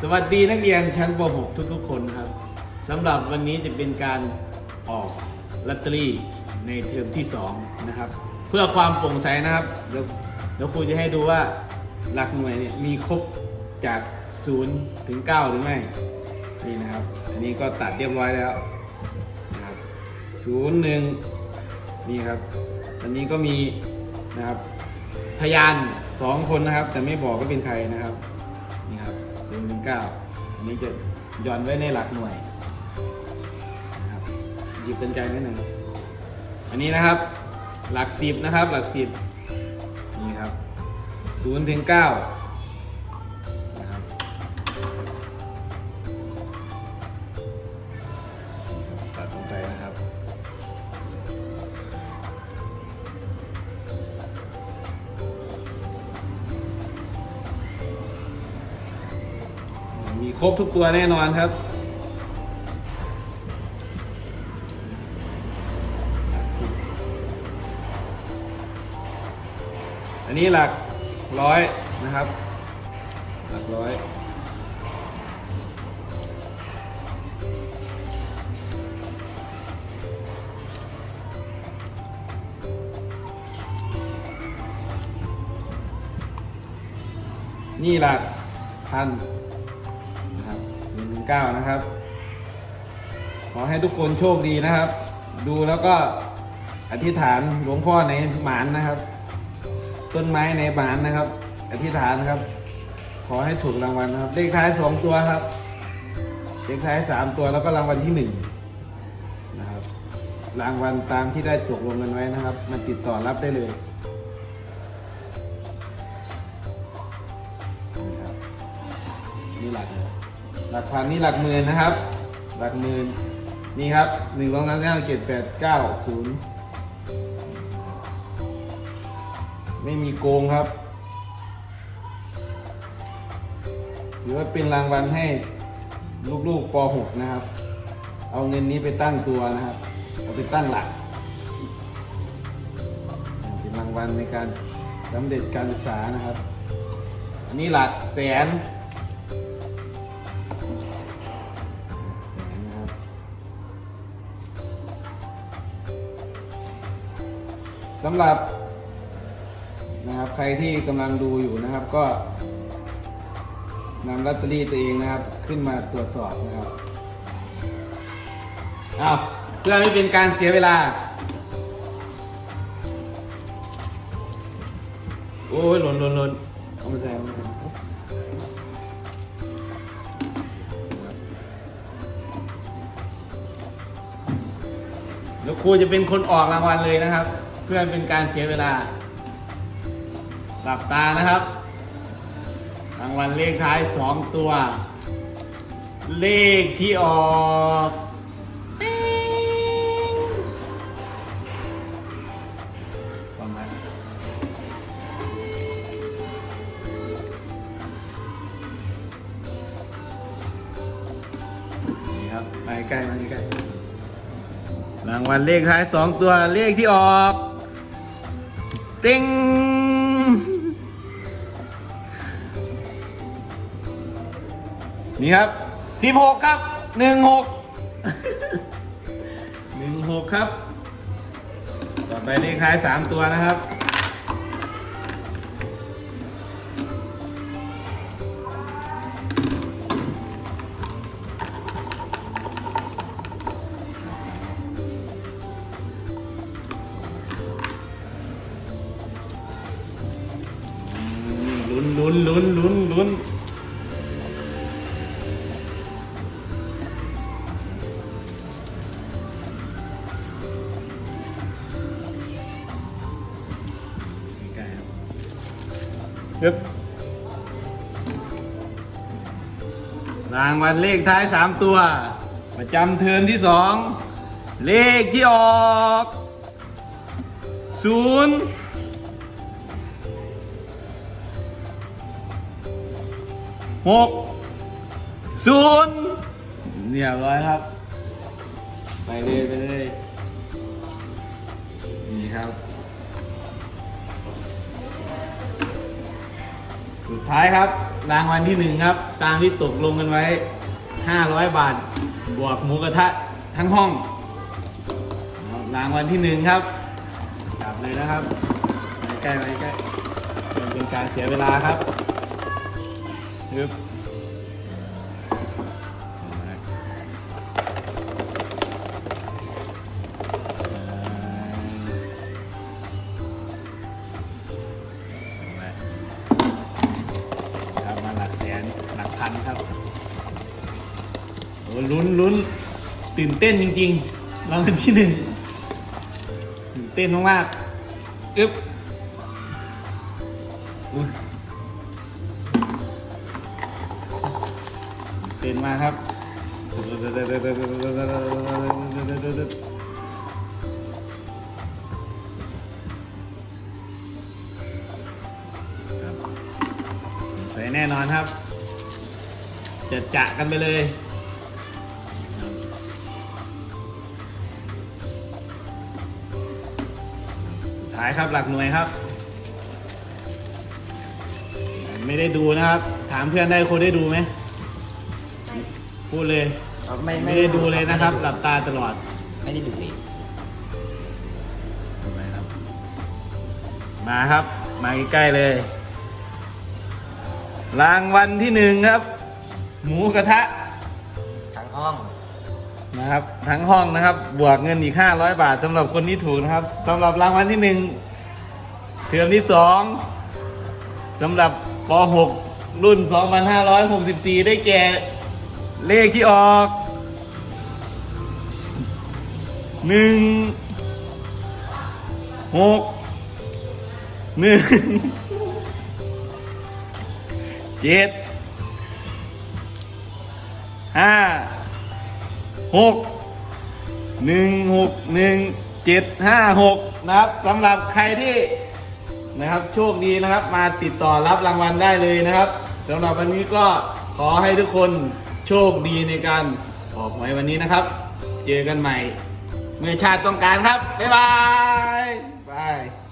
สวัสดีนักเรียนชั้นป .6 ทุกๆ คนครับสำหรับวันนี้จะเป็นการออกลอตเตอรี่ในเทอมที่2นะครับ เพื่อความโปร่งใสนะครับเดี๋ยวเดี๋ยวครูจะให้ดูว่าหลักหน่วยเนี่ยมีครบจาก 0 ถึง 9 หรือไม่นี่นะครับ อันนี้ก็ตัดเรียบร้อยแล้วนะครับ0 1นี่ครับอันนี้ก็มีนะครับพยาน 2 คนนะครับ แต่ไม่บอกว่าเป็นใครนะครับ นี่ครับ0ถึง9อันนี้จะย้อนไว้ในหลักหน่วยนะครับหยิบกันไกลนิดหนึ่งอันนี้นะครับหลักสิบนะครับหลักสิบนี่ครับ0ถึง9 ครบทุกตัวแน่นอนครับอันนี้หลักร้อยนะครับ หลักร้อย นี่หลักพัน 19 นะครับ ขอให้ทุกคนโชคดีนะครับ ดูแล้วก็อธิษฐานหลวงพ่อในหมานนะครับ ต้นไม้ในหมานนะครับ อธิษฐานครับ ขอให้ถูกรางวัลนะครับ เลขท้าย 2 ตัวครับ เลขท้าย 3 ตัวแล้วก็รางวัลที่ 1 นะครับ รางวัลตามที่ได้ตกลงกันไว้นะครับมันติดต่อรับได้เลยนี่หลักเลย ลักพันนี่หลักหมื่นนะครับ หลักหมื่นนี่ครับหนึ่งสองสามสี่ห้าเจ็ดแปดเก้าศูนย์ไม่มีโกงครับ ถือว่าเป็นรางวัลให้ลูกๆป .6 นะครับ เอาเงินนี้ไปตั้งตัวนะครับ เอาไปตั้งหลัก เป็นรางวัลในการสำเร็จการศึกษานะครับ อันนี้หลักแสน สำหรับนะครับใครที่กำลังดูอยู่นะครับก็นำลอตเตอรี่ตัวเองนะครับ ขึ้นมาตรวจสอบนะครับอ้าวเพื่อไม่เป็นการเสียเวลา โอ้ยหล่นหล่นหล่นเอามาใส่มาใส่แล้วครูจะเป็นคนออกรางวัลเลยนะครับ เพื่อเป็นการเสียเวลา หลับตานะครับ รางวัลเลขท้ายสองตัว เลขที่ออกประมาณนี่ครับไปใกล้มาใกล้รางวัลเลขท้ายสองตัวเลขที่ออก ติงนี่ครับสิบหกครับหนึ่งหกหนึ่งหกครับ ต่อไปเลขท้ายสามตัวนะครับ ลุ้นลุ้นลุ้นลุ้นลุ้นฮึบรางวัลเลขท้าย 3 ตัว ประจำเทินที่ 2 เลขที่ออก 0 หกศูนย์เรียบร้อยครับ ไปเลยไปเลยนี่ครับ สุดท้ายครับรางวัลที่หนึ่งครับ ตามที่ตกลงกันไว้ 500 บาท บวกหมูกระทะทั้งห้อง รางวัลที่หนึ่งครับ จับเลยนะครับใกล้ใกล้เป็นการเสียเวลาครับ ยึบครับมาหลักแสนหลักพันครับโอ้ลุ้นลุ้นตื่นเต้นจริงๆรางวัลที่หนึ่งตื่นเต้นมากๆอึ๊บอุ๊ย ตื่นมาครับครับใส่แน่นอนครับ จะจะกันไปเลยสุดท้ายครับหลักหน่วยครับ ไม่ได้ดูนะครับ ถามเพื่อนได้คนได้ดูไหม พูดเลยไม่ไม่ได้ดูเลยนะครับ หลับตาตลอดไม่ได้ดูเลยมาครับ มาใกล้ๆเลย รางวัลที่หนึ่งครับ หมูกระทะ ทั้งห้องนะครับ ทั้งห้องนะครับ บวกเงินอีก 500 บาทสำหรับคนที่ถูกนะครับสำหรับรางวัลที่หนึ่งเทอมที่สองสำหรับป .6 รุ่น 2564 ได้แก่ เลขที่ออกหนึ่งหกหนึ่งเจ็ดห้าหกหนึ่งหกหนึ่งเจ็ดห้าหกนะครับสำหรับใครที่นะครับโชคดีนะครับมาติดต่อรับรางวัลได้เลยนะครับสำหรับวันนี้ก็ขอให้ทุกคน โชคดีในการออกหวยวันนี้นะครับ เจอกันใหม่ เมื่อชาติต้องการครับ บ๊ายบายบาย